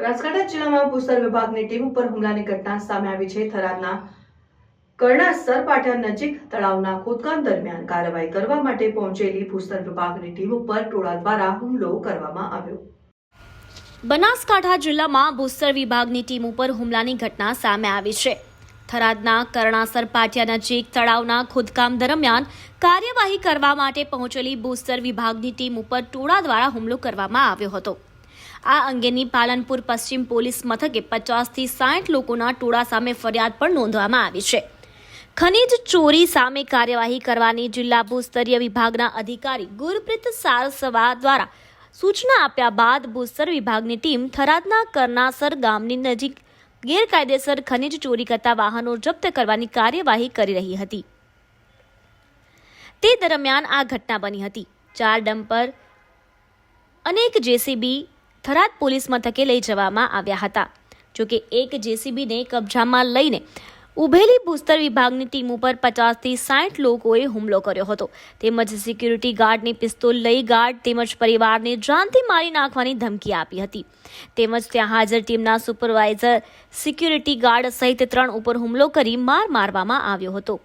બનાસકાંઠા જિલ્લામાં ભૂસ્તર વિભાગની ટીમ ઉપર હુમલાની ઘટના સામે આવી છે. થરાદના કરણાસર પાટિયા નજીક તળાવના ખોદકામ દરમિયાન કાર્યવાહી કરવા માટે પહોંચેલી ભૂસ્તર વિભાગની ટીમ ઉપર ટોળા દ્વારા હુમલો કરવામાં આવ્યો. બનાસકાંઠા જિલ્લામાં ભૂસ્તર વિભાગની ટીમ ઉપર હુમલાની ઘટના સામે આવી છે. થરાદના કરણાસર પાટિયા નજીક તળાવના ખોદકામ દરમિયાન કાર્યવાહી કરવા માટે પહોંચેલી ભૂસ્તર વિભાગની ટીમ ઉપર ટોળા દ્વારા હુમલો કરવામાં આવ્યો હતો. આ અંગેની પાલનપુર પશ્ચિમ પોલીસ મથકે પચાસથી સાઠ લોકોના ટોળા સામે ફરિયાદ પણ નોંધવામાં આવી છે. ખનીજ ચોરી સામે કાર્યવાહી કરવાની જિલ્લા ભૂસ્તરીય વિભાગના અધિકારી ગુરપ્રીત સારસવા દ્વારા સૂચના આપ્યા બાદ ભૂસ્તર વિભાગની ટીમ થરાદના કરનાસર ગામની નજીક ગેરકાયદેસર ખનીજ ચોરી કરતા વાહનો જપ્ત કરવાની કાર્યવાહી કરી રહી હતી. તે દરમિયાન આ ઘટના બની હતી. ચાર ડમ્પર, અનેક જેસીબી થરાદ પોલીસ મથકે લઈ જવામાં આવ્યા હતા. જોકે એક જેસીબીને કબજામાં લઈને ઉભેલી ભૂસ્તર વિભાગની ટીમ ઉપર પચાસથી સાઠ લોકોએ હુમલો કર્યો હતો. તેમજ સિક્યુરિટી ગાર્ડની પિસ્તોલ લઈ ગાર્ડ તેમજ પરિવારને જાનથી મારી નાખવાની ધમકી આપી હતી. તેમજ ત્યાં હાજર ટીમના સુપરવાઇઝર, સિક્યુરિટી ગાર્ડ સહિત ત્રણ ઉપર હુમલો કરી માર મારવામાં આવ્યો હતો.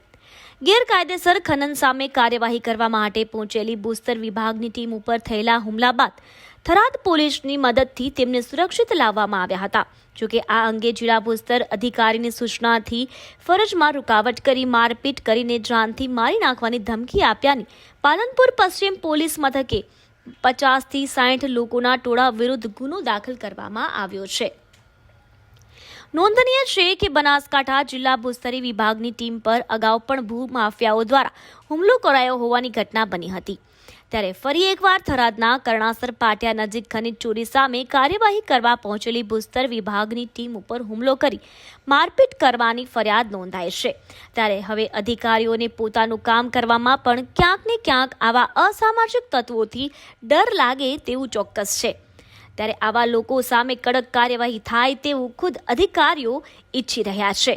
ગેરકાયદેસર ખનન સામે કાર્યવાહી કરવા માટે પહોંચેલી ભૂસ્તર વિભાગની ટીમ ઉપર થયેલા હુમલા બાદ થરાદ પોલીસની મદદથી તેમને સુરક્ષિત લાવવામાં આવ્યા હતા. જોકે આ અંગે જિલ્લા ભૂસ્તર અધિકારીની સૂચનાથી ફરજમાં રૂકાવટ કરી, મારપીટ કરીને જાનથી મારી નાખવાની ધમકી આપ્યાની પાલનપુર પશ્ચિમ પોલીસ મથકે પચાસથી સાઠ લોકોના ટોળા વિરુદ્ધ ગુનો દાખલ કરવામાં આવ્યો છે. નોંધનીય છે કે બનાસકાંઠા જિલ્લા ભૂસ્તરી વિભાગની ટીમ પર અગાઉ પણ ભૂ માફિયાઓ દ્વારા હુમલો કરાયો હોવાની ઘટના બની હતી. ત્યારે ફરી એકવાર થરાદના કરણાસર પાટિયા નજીક ખનીજ ચોરી સામે કાર્યવાહી કરવા પહોંચેલી ભૂસ્તર વિભાગની ટીમ ઉપર હુમલો કરી મારપીટ કરવાની ફરિયાદ નોંધાઈ છે. ત્યારે હવે અધિકારીઓને પોતાનું કામ કરવામાં પણ ક્યાંક ને ક્યાંક આવા અસામાજિક તત્વોથી ડર લાગે તેવું ચોક્કસ છે. ત્યારે આવા લોકો સામે કડક કાર્યવાહી થાય તેવું ખુદ અધિકારીઓ ઈચ્છી રહ્યા છે.